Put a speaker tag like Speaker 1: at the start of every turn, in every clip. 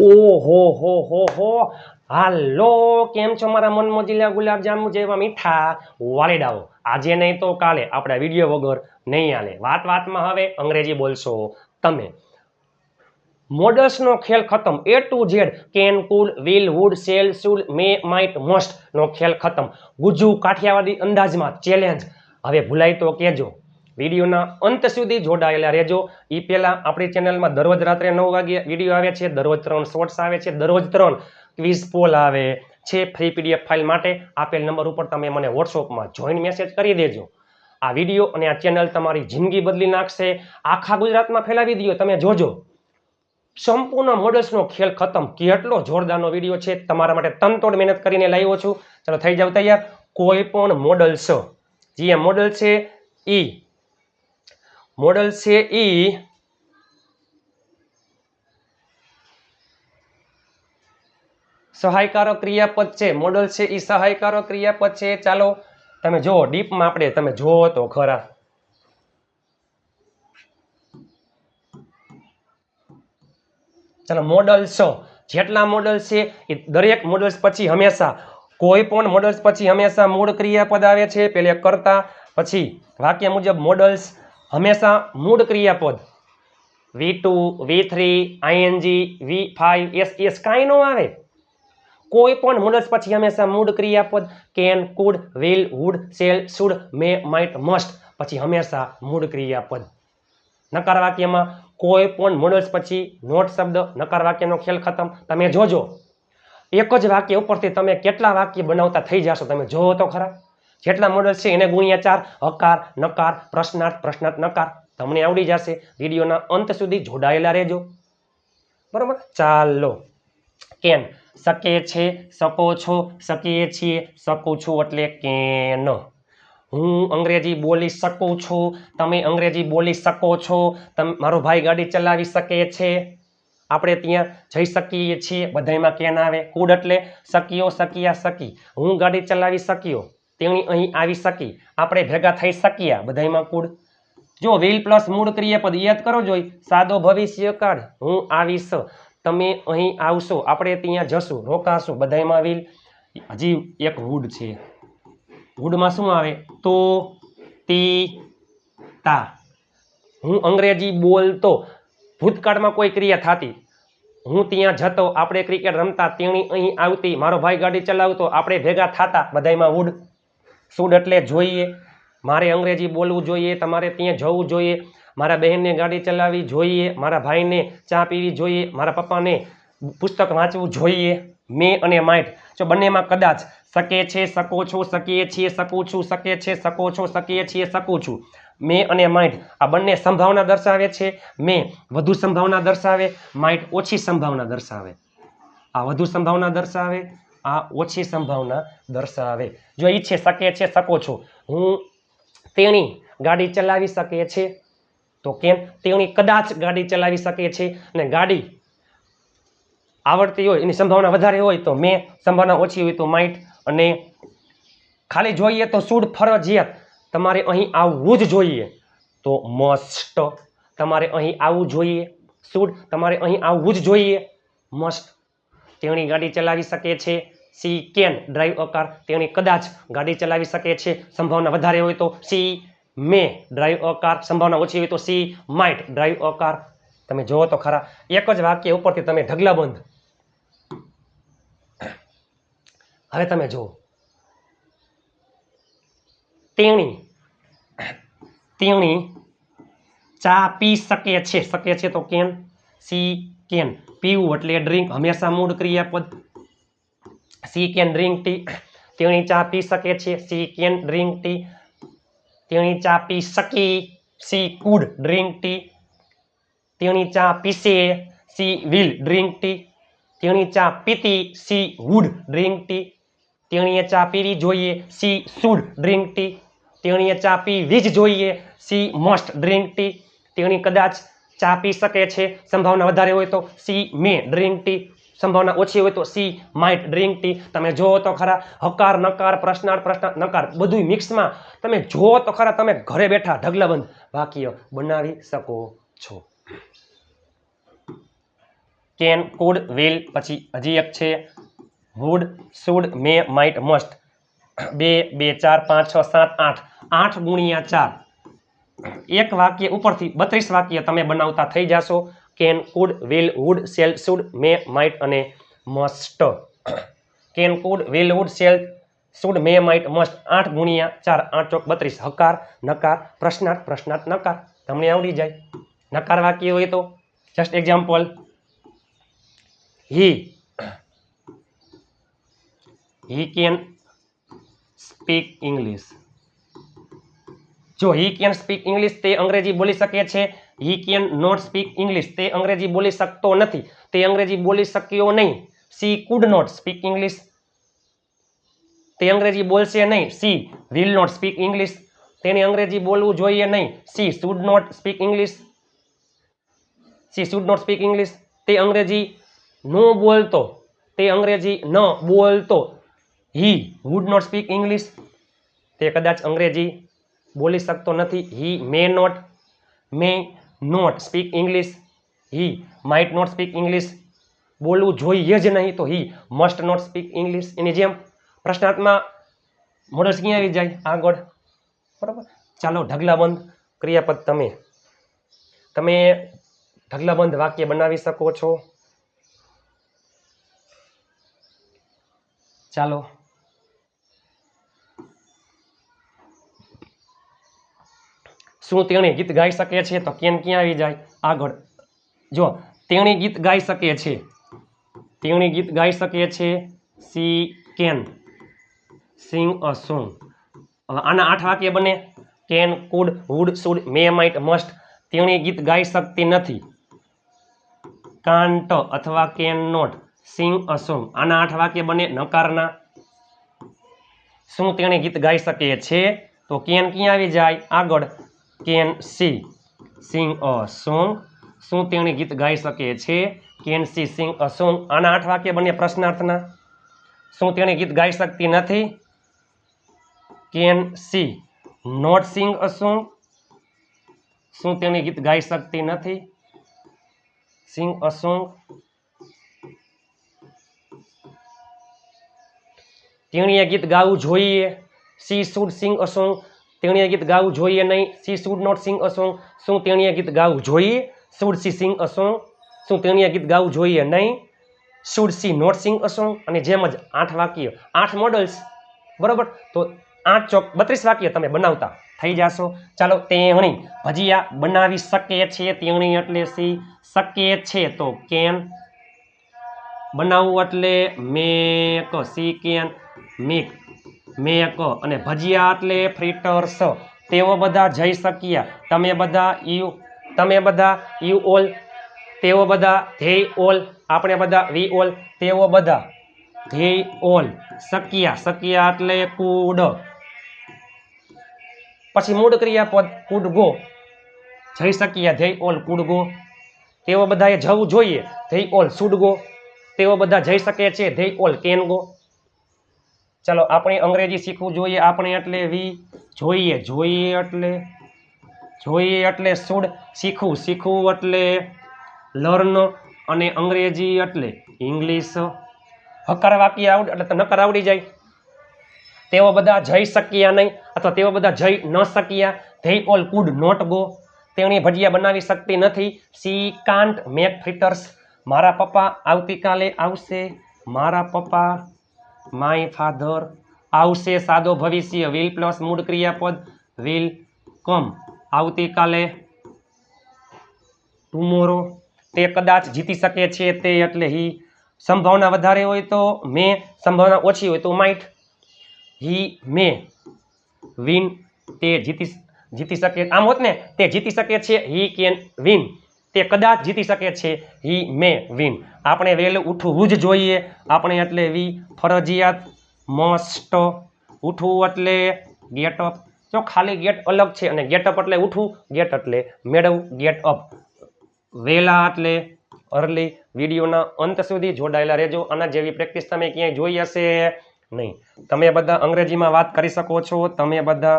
Speaker 1: ઓહો, હો હો હો. હાલો, કેમ છો મારા મન મોજીલા ગુલાબજાંબુ જેવા મીઠા. વાલીડાઓ. આજે નહીં તો કાલે. આપણા વીડિયો વગર નહીં હાલે. વાત વાતમાં હવે અંગ્રેજી બોલશો. તમે. મોડલ્સનો ખેલ ખતમ. A to Z can, could, will, would, shall should may, might, મોસ્ટનો ખેલ ખતમ. ગુજુ કાઠિયાવાડી અંદાજમાં ચેલેન્જ હવે ભૂલાય તો કહેજો વિડીયોના અંત સુધી જોડાયેલા રહેજો. એ પહેલાં આપણી ચેનલમાં દરરોજ રાત્રે નવ વાગે વીડિયો આવે છે, દરરોજ ત્રણ શોર્ટ્સ આવે છે, દરરોજ ત્રણ ક્વિઝ પોલ આવે છે ફ્રી પીડીએફ ફાઇલ માટે. આપેલ નંબર ઉપર તમે મને વોટ્સઅપમાં જોઈન મેસેજ કરી દેજો. આ વીડિયો અને આ ચેનલ તમારી જિંદગી બદલી નાખશે. આખા ગુજરાતમાં ફેલાવી દો તમે જોજો. સંપૂર્ણ મોડલ્સનો ખેલ ખતમ. કેટલો જોરદારનો વીડિયો છે. તમારા માટે તનતોડ મહેનત કરીને લાવ્યો છું. ચાલો, થઈ જાવ તૈયાર. કોઈ પણ મોડલ્સ જે મોડલ છે, ઈ મોડલ છે એ સહાયકારો ક્રિયાપદ છે. મોડલ છે એ સહાયકારો ક્રિયાપદ છે. ચાલો તમે જુઓ, ડીપમાં આપણે તમે જુઓ તો ખરા. ચાલો મોડલ્સ જેટલા મોડલ્સ છે એ દરેક મોડલ્સ પછી હંમેશા, કોઈ પણ મોડલ્સ પછી હંમેશા મૂળ ક્રિયાપદ આવે છે. પેલે કરતા પછી વાક્ય મુજબ મોડલ્સ હંમેશા મૂળ ક્રિયાપદ. V two V three ING V five S S કાંઈ ન આવે. કોઈ પણ મોડલ્સ પછી હંમેશા મૂળ ક્રિયાપદ. Can could will would shall should may might must પછી હંમેશા મૂળ ક્રિયાપદ. નકાર વાક્યમાં કોઈ પણ મોડલ્સ પછી નોટ શબ્દ, નકાર વાક્યનો ખેલ ખતમ. તમે જોજો. એક જ વાક્ય ઉપરથી તમે કેટલા વાક્ય બનાવતા થઈ જશો તમે જોવો તો ખરા. જેટલા મોડલ્સ છે એને ગુણ્યા ચાર હકાર, નકાર, પ્રશ્નાર્થ પ્રશ્નાર્થ, નકાર તમને આવડી જશે. વિડીયોના અંત સુધી જોડાયેલા રહેજો. બરોબર? ચાલો. કેન. શકે છે શકો છો, શકીએ છીએ, શકું છું એટલે કેન. હું અંગ્રેજી બોલી શકું છું. તમે અંગ્રેજી બોલી શકો છો. તમે, મારો ભાઈ ગાડી ચલાવી શકે છે. આપણે ત્યાં જઈ શકીએ છીએ. બધાયમાં કેન આવે. કુડ એટલે શકીઓ, શક્યા, શકી. હું ગાડી ચલાવી શક્યો? તેણી અહીં આવી શકી. આપણે ભેગા થઈ શક્યા બધાયમાં કુળ. જો વિલ પ્લસ મૂળ ક્રિયાપદ યાદ કરો જોઈ, સાદો ભવિષ્ય કાળ. હું આવીશ. તમે અહીં આવશો. આપણે ત્યાં જશું. રોકાશું બધાયમાં વિલ હજી એક વુડ છે. વુડમાં શું આવે? તો તી તા હું અંગ્રેજી બોલતો. ભૂતકાળમાં કોઈ ક્રિયા થતી. હું ત્યાં જતો. આપણે ક્રિકેટ રમતા. તેણી અહીં આવતી. મારો ભાઈ ગાડી ચલાવતો. આપણે ભેગા થતા બધાયમાં વુડ શુડ એટલે જોઈએ. મારે અંગ્રેજી બોલવું જોઈએ, તમારે ત્યાં જવું જોઈએ. મારા બહેનને ગાડી ચલાવવી જોઈએ, મારા ભાઈને ચા પીવી જોઈએ, મારા પપ્પાને પુસ્તક વાંચવું જોઈએ. મે અને માઇટ. જો બંનેમાં કદાચ શકે છે, શકો છો, શકીએ છીએ, શકું છું, શકે છે, શકો છો, શકીએ છીએ, શકું છું. મે અને માઇટ. આ બંને સંભાવના દર્શાવે છે. મે વધુ સંભાવના દર્શાવે, માઇટ ઓછી સંભાવના દર્શાવે. આ વધુ સંભાવના દર્શાવે. આ ઓછી સંભાવના દર્શાવે. જો ઈચ્છે શકે છે, શકો છો. હું તેણી ગાડી ચલાવી શકે છે? તો કેમ? તેણી કદાચ ગાડી ચલાવી શકે છે અને ગાડી આવડતી હોય, એની સંભાવના વધારે હોય તો મેં સંભાવના ઓછી હોય તો માઇટ અને ખાલી જોઈએ તો સૂડ ફરજિયાત. તમારે અહીં આવવું જ જોઈએ. તો મસ્ટ. તમારે અહીં આવવું જોઈએ. સૂડ. તમારે અહીં આવવું જ જોઈએ. મસ્ટ. તેણી ગાડી ચલાવી શકે છે. She can drive a car તેણી કદાચ ગાડી ચલાવી શકે છે, સંભાવના વધારે હોય તો she may drive a car સંભાવના ઓછી હોય તો she might drive a car તમે જુઓ તો ખરા. એક જ વાક્ય ઉપરથી તમે ઢગલાબંધ હવે તમે જુઓ. તેણી તેણી ચા પી શકે છે. શકે છે તો કેન સી કેન પીવું એટલે ડ્રિંક હંમેશા મૂળ ક્રિયાપદ. સી કેન ડ્રિંક ટી તેણી ચા પી શકે છે. સી કેન ડ્રિંક ટી તેણી ચા પી શકી. સી કુડ ડ્રિંક ટી તેણી ચા પીશે. સી વિલ ડ્રિંક ટી તેણી ચા પીતી. સી વુડ ડ્રિંક ટી તેણીએ ચા પીવી જોઈએ. સી શુડ ડ્રિંક ટી તેણીએ ચા પીવી જ જોઈએ. સી મસ્ટ ડ્રિંક ટી તેણી કદાચ ચા પી શકે છે. સંભાવના વધારે હોય તો સી મે ડ્રિંક ટી સંભાવના ઓછી હોય તો સી માઇટ ડ્રિંક ટી તમે જુઓ તો ખરા, હકાર, નકાર, પ્રશ્નાર્થ પ્રશ્ન નકાર બધું મિક્સમાં તમે જુઓ તો ખરા, તમે ઘરે બેઠા ઢગલાબંધ વાક્ય બનાવી શકો છો. કેન કુડ વિલ પછી હજી એક છે. Would should may might must બે બે, ચાર, પાંચ, છ, સાત, આઠ. આઠ ગુણ્યા ચાર. એક વાક્ય ઉપરથી બત્રીસ વાક્ય તમે બનાવતા થઈ જશો. Can could will would shall should may might અને must can could will would shall should may might must આઠ ગુણ્યા ચાર, આઠ ચોક બત્રીસ. હકાર, નકાર, પ્રશ્નાર્થ પ્રશ્નાર્થ, નકાર. તમને આવડી જાય. નકાર વાક્ય હોય તો just example he he can speak English જો હી કેન સ્પીક ઇંગ્લિશ તે અંગ્રેજી બોલી શકે છે. He can not speak English તે અંગ્રેજી બોલી શકતો નથી. તે અંગ્રેજી બોલી શક્યો નહીં. She could not speak English તે અંગ્રેજી બોલશે નહીં. She will not speak English તેને અંગ્રેજી બોલવું જોઈએ નહીં. She should not speak English she should not speak English તે અંગ્રેજી ન બોલતો. તે અંગ્રેજી ન બોલતો. He would not speak English તે કદાચ અંગ્રેજી બોલી શકતો નથી. He may not may not speak English he might not speak English બોલવું જોઈએ જ નહીં તો he must not speak English એની જેમ પ્રશ્નાર્થમાં મોડલ્સ ક્યાં આવી જાય? આગળ. બરાબર? ચાલો, ઢગલાબંધ ક્રિયાપદ તમે. તમે ઢગલાબંધ વાક્ય બનાવી શકો છો. ચાલો. શું તેણે ગીત ગાઈ શકે છે તો કેન ક્યાં આવી જાય? આગળ. જો તેણી ગીત ગાઈ શકે છે. તેણી ગીત ગાઈ શકે છે she can. Sing a song આના આઠ વાક્ય બને. Can could would should may might must તેણી ગીત ગાઈ શકતી નથી. કાન્ટ અથવા can not sing a song આના આઠ વાક્ય બને નકારના. શું તેણે ગીત ગાઈ શકે છે? તો કેન ક્યાં આવી જાય? આગળ. Can she sing a song. શું તેણી ગીત ગાઈ શકે છે? Can she sing a song. આના આઠ વાક્ય બને પ્રશ્નાર્થના. શું તેણે ગીત ગાઈ શકતી નથી? Can she not sing a song. શું તેણી ગીત ગાઈ શકતી નથી? Sing a song. તેણીએ ગીત ગાવું જોઈએ. She should sing a song. તેણીએ ગીત ગાવું જોઈએ નહીં. She should not sing a song શું તેણીએ ગીત ગાવું જોઈએ? Should she sing a song શું તેણીએ ગીત ગાવું જોઈએ નહીં? Should she not sing a song અને જેમ જ આઠ વાક્ય, આઠ મોડલ્સ બરાબર? તો આઠ ચોક, બત્રીસ વાક્ય તમે બનાવતા થઈ જશો. ચાલો, તેણી ભજીયા બનાવી શકે છે તેણી એટલે સી શકે છે તો કેન. બનાવવું એટલે make she can? Make make અને ભજીયા એટલે ફ્રીટર્સ તેઓ બધા જઈ શક્યા. તમે બધા યુ તમે બધા યુ ઓલ, તેઓ બધા ધેય ઓલ, આપણે બધા વી ઓલ, તેઓ બધા ધેય ઓલ શક્યા. શક્યા એટલે કુડ. પછી મૂળ ક્રિયાપદ કુડ ગો જઈ શક્યા. ધેય ઓલ કુડ ગો તેઓ બધાએ જવું જોઈએ. ધેય ઓલ શુડ ગો તેઓ બધા જઈ શકે છે. ધેય ઓલ કેન ગો ચાલો, આપણે અંગ્રેજી શીખવું જોઈએ, આપણે એટલે વી જોઈએ જોઈએ એટલે જોઈએ એટલે શુડ શીખવું? શીખવું એટલે લર્ન અને અંગ્રેજી એટલે ઇંગ્લિશ. હકાર વાક્ય આવડ, એટલે નકાર આવડી જાય. તેઓ બધા જઈ શક્યા નહીં, અથવા તેઓ બધા જઈ ન શક્યા. They all could not go. તેણી ભજીયા બનાવી શકતી નથી. She can't make fritters? મારા પપ્પા આવતીકાલે આવશે. મારા પપ્પા માય ફાધર આવશે સાદો ભવિષ્ય. વિલ પ્લસ મૂળ ક્રિયાપદ. વિલ કમ આવતીકાલે ટુમોરો તે કદાચ જીતી શકે છે તે એટલે હી સંભાવના વધારે હોય તો મે સંભાવના ઓછી હોય તો માઇટ હી મે વિન તે જીતી જીતી શકે. આમ હોત ને, તે જીતી શકે છે હી કેન વિન તે કદાચ જીતી શકે છે. He may win. આપણે વહેલું ઉઠવું જ જોઈએ. આપણે એટલે વી ફરજિયાત મસ્ટ ઉઠવું એટલે ગેટ અપ. જો ખાલી ગેટ અલગ છે અને ગેટ અપ એટલે ઉઠવું, ગેટ એટલે મેળવવું ગેટ અપ. વહેલા એટલે અર્લી વિડીયોના અંત સુધી જોડાયેલા રહેજો. આના જેવી પ્રેક્ટિસ તમે ક્યાંય જોઈ હશે નહીં. તમે બધા અંગ્રેજીમાં વાત કરી શકો છો. તમે બધા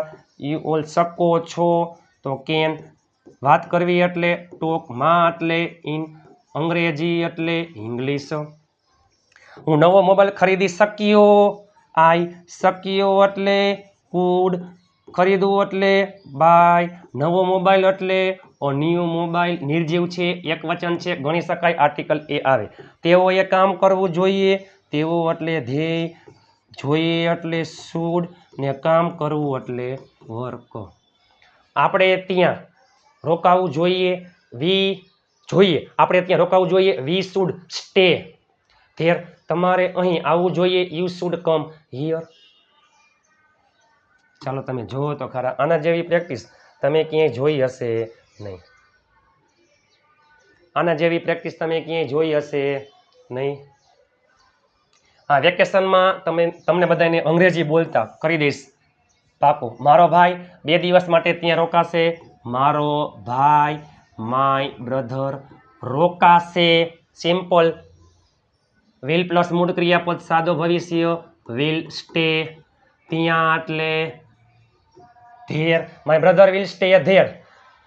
Speaker 1: યુ ઓલ શકો છો. તો કેન વાત કરવી એટલે ટોકમાં એટલે ઇન અંગ્રેજી એટલે ઇંગ્લિશ. હું નવો મોબાઈલ ખરીદી શક્યો? આઈ શક્યો એટલે કુડ ખરીદવું એટલે બાય. નવો મોબાઈલ એટલે ન્યૂ મોબાઈલ નિર્જીવ છે, એક વચન છે, ગણી શકાય આર્ટિકલ એ આવે. તેઓએ કામ કરવું જોઈએ, તેઓ એટલે ધ્યેય, જોઈએ એટલે શૂડ ને કામ કરવું એટલે વર્ક. આપણે ત્યાં રોકાવું જોઈએ, વી જોઈએ. આપણે ત્યાં રોકાવું જોઈએ, વી શુડ સ્ટે. ધેર તમારે અહીં આવવું જોઈએ, યુ શુડ કમ હિયર. ચાલો તમે જુઓ તો ખરા, આના જેવી પ્રેક્ટિસ તમે ક્યાંય જોઈ હશે નહીં. આના જેવી પ્રેક્ટિસ તમે ક્યાંય જોઈ હશે નહીં. હા, વેકેશનમાં તમે, તમને બધાને અંગ્રેજી બોલતા કરી દઈશ. પાકું. મારો ભાઈ બે દિવસ માટે ત્યાં રોકાશે. મારો ભાઈ, માય બ્રધર રોકાશે. સિમ્પલ વિલ પ્લસ મૂળ ક્રિયાપદ સાદો ભવિષ્ય. વિલ સ્ટે ત્યાં એટલે there. My brother will stay there.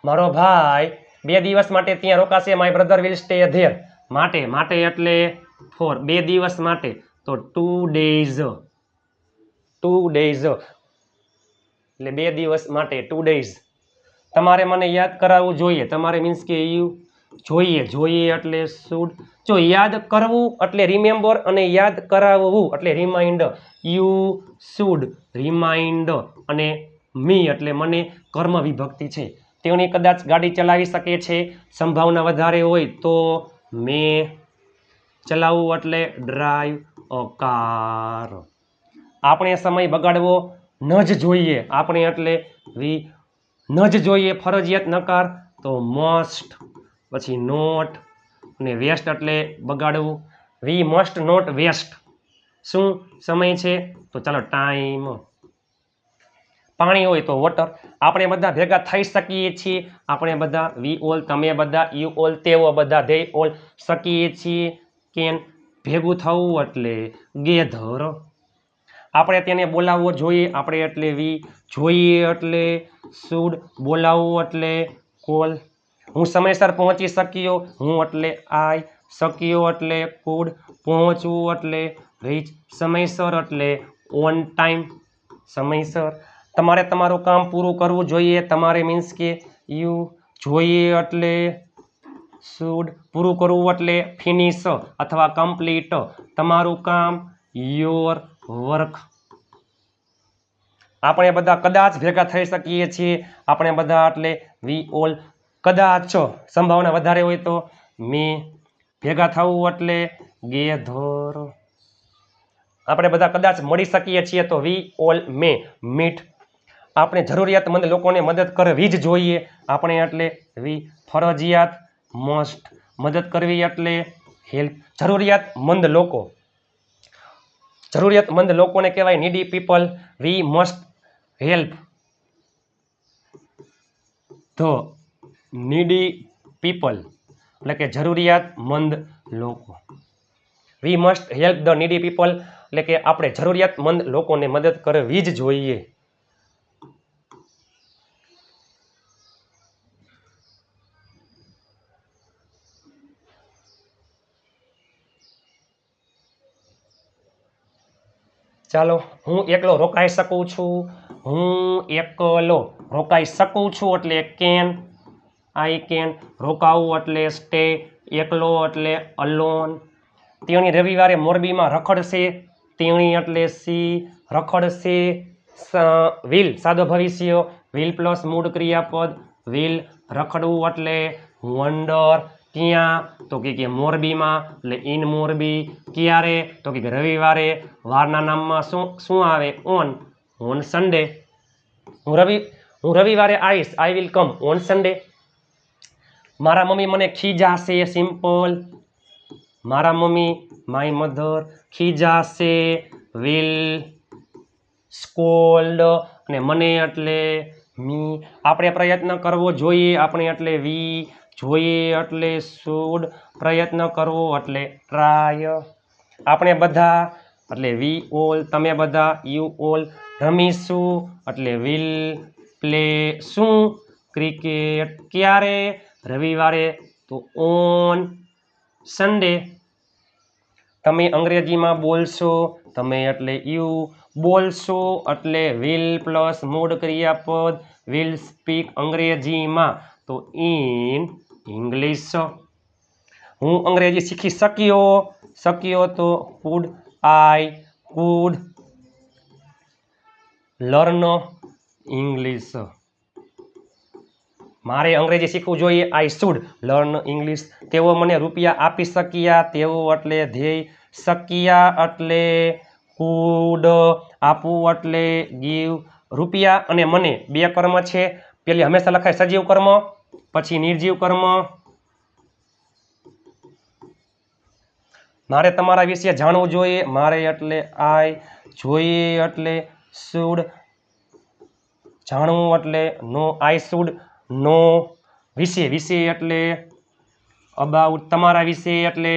Speaker 1: મારો ભાઈ બે દિવસ માટે ત્યાં રોકાશે. My brother will stay there. માટે માટે એટલે ફોર બે દિવસ માટે. તો ટુ ડેઝ ટુ ડેઝ એટલે બે દિવસ માટે ટુ ડેઝ તમારે મને યાદ કરાવવું જોઈએ. તમારે મીન્સ કે યુ જોઈએ જોઈએ એટલે શુડ જો યાદ કરવું એટલે રિમેમ્બર અને યાદ કરાવવું એટલે રિમાઇન્ડ યુ શુડ રિમાઇન્ડ અને મી એટલે મને કર્મ વિભક્તિ છે. તેઓની કદાચ ગાડી ચલાવી શકે છે, સંભાવના વધારે હોય તો મેં ચલાવવું એટલે ડ્રાઈવ કાર આપણે સમય બગાડવો ન જ જોઈએ. આપણે એટલે વી ન જ જોઈએ ફરજિયાત નકાર તો મસ્ટ પછી નોટ અને વેસ્ટ એટલે બગાડવું. વી મસ્ટ નોટ વેસ્ટ શું સમય છે? તો ચાલો ટાઈમ પાણી હોય તો વોટર આપણે બધા ભેગા થઈ શકીએ છીએ. આપણે બધા વી ઓલ તમે બધા યુ ઓલ તેઓ બધા ધે ઓલ શકીએ છીએ. કેન ભેગું થવું એટલે ગેધર આપણે તેને બોલાવવો જોઈએ. આપણે એટલે વી જોઈએ એટલે શુડ બોલાવવું એટલે કોલ. હું સમયસર પહોંચી શક્યો. હું એટલે આઈ શક્યો એટલે કુડ પહોંચવું એટલે રીચ સમયસર એટલે ઓન ટાઈમ સમયસર. તમારે તમારું કામ પૂરું કરવું જોઈએ. તમારે મીન્સ કે યુ જોઈએ એટલે શુડ પૂરું કરવું એટલે ફિનિશ અથવા કમ્પ્લીટ તમારું કામ યોર વર્ક. આપણે બધા કદાચ ભેગા થઈ શકીએ છીએ. આપણે બધા એટલે વી ઓલ કદાચ સંભાવના વધારે હોય તો મે ભેગા થવું એટલે ગેધર આપણે બધા કદાચ મળી શકીએ છીએ તો વી ઓલ મે મીટ આપણે જરૂરિયાતમંદ લોકોને મદદ કરવી જ જોઈએ. આપણે એટલે વી ફરજિયાત મોસ્ટ મદદ કરવી એટલે હેલ્પ જરૂરિયાતમંદ લોકો. જરૂરિયાતમંદ લોકોને કહેવાય needy people we must help the needy people એટલે કે જરૂરિયાતમંદ લોકો. We must help the needy people એટલે કે આપણે જરૂરિયાતમંદ લોકોને મદદ કરવી જ જોઈએ. ચાલો, હું એકલો રોકાઈ શકું છું? હું એકલો રોકાઈ શકું છું એટલે કેન? આઈ કેન રોકાવું એટલે સ્ટે એકલો એટલે અલોન તેણી રવિવારે મોરબીમાં રખડશે, તેણી એટલે સી રખડશે. વિલ સાદો ભવિષ્ય. વિલ પ્લસ મૂળ ક્રિયાપદ. વિલ રખડવું એટલે વંડર ક્યાં? તો કે મોરબીમાં, એટલે ઇન મોરબી. ક્યારે? તો કે રવિવારે. વારના નામમાં શું શું આવે? ઓન. ઓન સન્ડે હું રવિ, હું રવિવારે આવીશ. I will come on Sunday મારા મમ્મી મને ખીજાશે સિમ્પલ મારા મમ્મી માય મધર ખીજાશે વિલ સ્કોલ્ડ અને મને એટલે મી આપણે પ્રયત્ન કરવો જોઈએ આપણે એટલે વી જોઈએ એટલે શુડ પ્રયત્ન કરવો એટલે ટ્રાય. આપણે બધા, એટલે વી ઓલ તમે બધા યુ ઓલ રમીશું એટલે વિલ પ્લે શું? ક્રિકેટ. ક્યારે? રવિવારે તો ઓન સન્ડે તમે અંગ્રેજીમાં બોલશો, તમે એટલે યુ બોલશો એટલે વિલ પ્લસ મૂળ ક્રિયાપદ વિલ સ્પીક અંગ્રેજીમાં. તો ઇન ઇંગ્લિશ. હું અંગ્રેજી શીખી શક્યો શક્યો તો could I could learn English મારે અંગ્રેજી શીખવું જોઈએ આઈ શુડ લર્ન ઇંગ્લિશ તેઓ મને રૂપિયા આપી શક્યા, તેઓ એટલે ધ્યેય શક્યા એટલે કુડ આપવું એટલે ગીવ રૂપિયા અને મને બે કર્મ છે. પેલી હંમેશા લખાય સજીવ કર્મ પછી નિર્જીવ કર્મ. મારે તમારા વિશે જાણવું જોઈએ. મારે એટલે આઈ જોઈએ એટલે શુડ. જાણવું એટલે નો આઈ શુડ, નો. વિશે વિશે એટલે અબાઉટ તમારા વિશે એટલે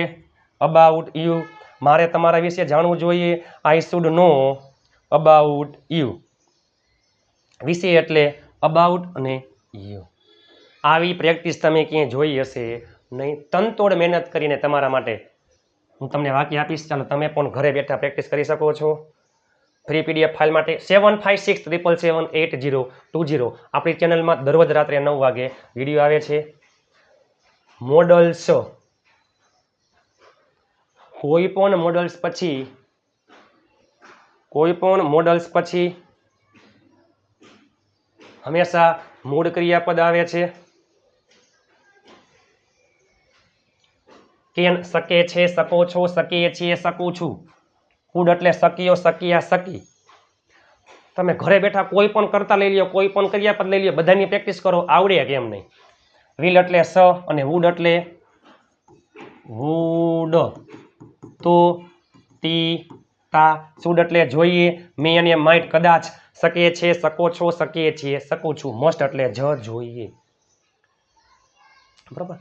Speaker 1: અબાઉટ યુ મારે તમારા વિશે જાણવું જોઈએ. I should, know. About you વિશે એટલે અબાઉટ અને યુ આવી પ્રેક્ટિસ તમે ક્યાંય જોઈ હશે, નહીં, તનતોડ મહેનત કરીને તમારા માટે હું તમને વાક્ય આપીશ. ચાલો, તમે પણ ઘરે બેઠા પ્રેક્ટિસ કરી શકો છો. ફ્રી પીડીએફ ફાઇલ માટે seven five six triple seven eight zero two zero આપણી ચેનલમાં દરરોજ રાત્રે નવ વાગે વીડિયો આવે છે. મોડલ્સ કોઈ પણ મોડલ્સ પછી, કોઈ પણ મોડલ્સ પછી હંમેશા મૂળ ક્રિયાપદ આવે છે. કેન શકે છે, શકો છો, શકીએ છીએ, શકું છું. કુડ એટલે શકીઓ શકીયા, શકી. તમે ઘરે બેઠા કોઈ પણ કરતા લઈ લ્યો, કોઈ પણ કર્યા પદ લઈ લ્યો, બધાની પ્રેક્ટિસ કરો, આવડે કેમ નહીં. વિલ એટલે સ અને વુડ એટલે વુડ તો, તી, તા સુડ એટલે જોઈએ, મે અને માઇટ કદાચ શકીએ છે શકો છો, શકીએ છીએ, શકું છું. મસ્ટ એટલે જ જોઈએ. બરોબર?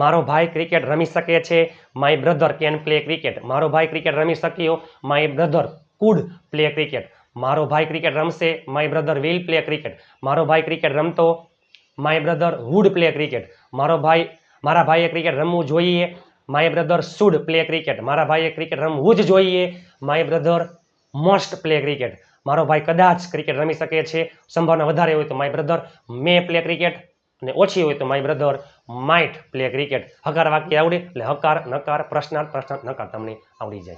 Speaker 1: મારો ભાઈ ક્રિકેટ રમી શકે છે. My brother can play cricket મારો ભાઈ ક્રિકેટ રમી શક્યો. My brother could play cricket મારો ભાઈ ક્રિકેટ રમશે. My brother will play cricket મારો ભાઈ ક્રિકેટ રમતો. My brother would play cricket મારો ભાઈ, મારા ભાઈએ ક્રિકેટ રમવું જોઈએ. My brother should play cricket મારા ભાઈએ ક્રિકેટ રમવું જ જોઈએ. My brother must play cricket મારો ભાઈ કદાચ ક્રિકેટ રમી શકે છે. સંભાવના વધારે હોય તો my brother may play cricket અને ઓછી હોય તો my brother might play cricket હકાર વાક્ય આવડે એટલે હકાર, નકાર, પ્રશ્નાર્થ પ્રશ્નાર્થ, નકાર તમને આવડી જાય.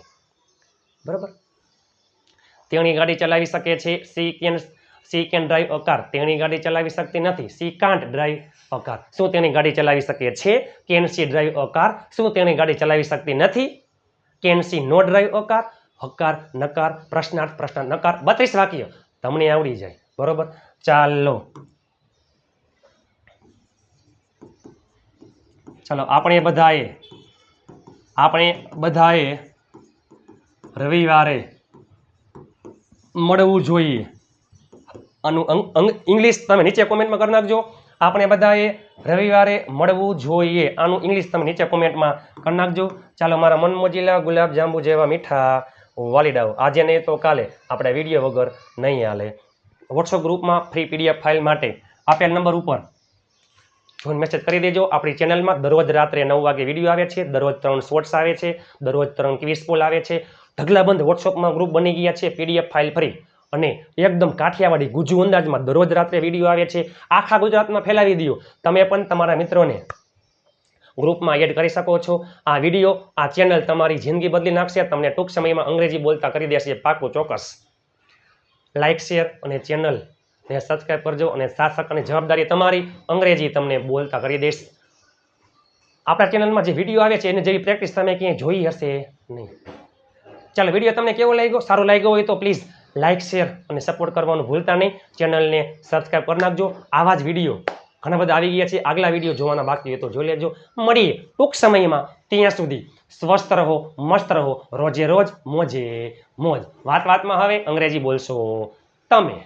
Speaker 1: બરાબર? તેણી ગાડી ચલાવી શકે છે she can she can drive a car તેણી ગાડી ચલાવી શકતી નથી સી કાન્ટ ડ્રાઈવ અકાર શું તેની ગાડી ચલાવી શકે છે? કેન સી ડ્રાઈવ અકાર શું તેની ગાડી ચલાવી શકતી નથી? Can she not drive a car હકાર, નકાર, પ્રશ્નાર્થ પ્રશ્નાર્થ, નકાર, બત્રીસ વાક્ય તમને આવડી જાય. બરાબર? ચાલો. ચાલો, આપણે બધાએ આપણે બધાએ રવિવારે મળવું જોઈએ. આનું ઇંગ્લિશ તમે નીચે કોમેન્ટમાં કરી નાખજો. આપણે બધાએ રવિવારે મળવું જોઈએ. આનું ઇંગ્લિશ તમે નીચે કોમેન્ટમાં કરી નાખજો. ચાલો, મારા મનમોજીલા ગુલાબજાંબુ જેવા મીઠા વાલીડાઓ. આજે નહીં તો કાલે. આપણે વીડિયો વગર નહીં હાલે. વોટ્સઅપ ગ્રુપમાં ફ્રી પીડીએફ ફાઇલ માટે આપેલ નંબર ઉપર જોઈન મેસેજ કરી દેજો. આપણી ચેનલમાં દરરોજ રાત્રે નવ વાગે વીડિયો આવે છે, દરરોજ ત્રણ શોર્ટ્સ આવે છે, દરરોજ ત્રણ ક્વિઝ પોલ આવે છે. ઢગલાબંધ વોટ્સઅપમાં ગ્રુપ બની ગયા છે પીડીએફ ફાઇલ ફરી અને એકદમ કાઠિયાવાડી ગુજુ અંદાજમાં દરરોજ રાત્રે વીડિયો આવે છે. આખા ગુજરાતમાં ફેલાવી દો તમે પણ તમારા મિત્રોને ગ્રુપમાં એડ કરી શકો છો. આ વીડિયો આ ચેનલ તમારી જિંદગી બદલી નાખશે. તમને ટૂંક સમયમાં અંગ્રેજી બોલતા કરી દેશે પાકું ચોક્કસ. લાઇક શેર અને ચેનલ ને સબસ્ક્રાઈબ કરજો અને શાસક અને જવાબદારી તમારી અંગ્રેજી તમને બોલતા કરી દઈશ. આપણા ચેનલમાં જે વીડિયો આવે છે, એને જેવી પ્રેક્ટિસ તમે ક્યાંય જોઈ હશે નહીં. ચાલો વીડિયો તમને કેવો લાગ્યો? સારો લાગ્યો હોય તો પ્લીઝ લાઇક શેર અને સપોર્ટ કરવાનું ભૂલતા નહીં. ચેનલને સબસ્ક્રાઈબ કરી નાખજો. આવા જ વીડિયો ઘણા બધા આવી ગયા છે. આગલા વીડિયો જોવાના બાકી હોય તો જોઈ લેજો. મળીએ ટૂંક સમયમાં ત્યાં સુધી સ્વસ્થ રહો, મસ્ત રહો, રોજે રોજ, મોજે મોજ. વાત વાતમાં હવે અંગ્રેજી બોલશો. તમે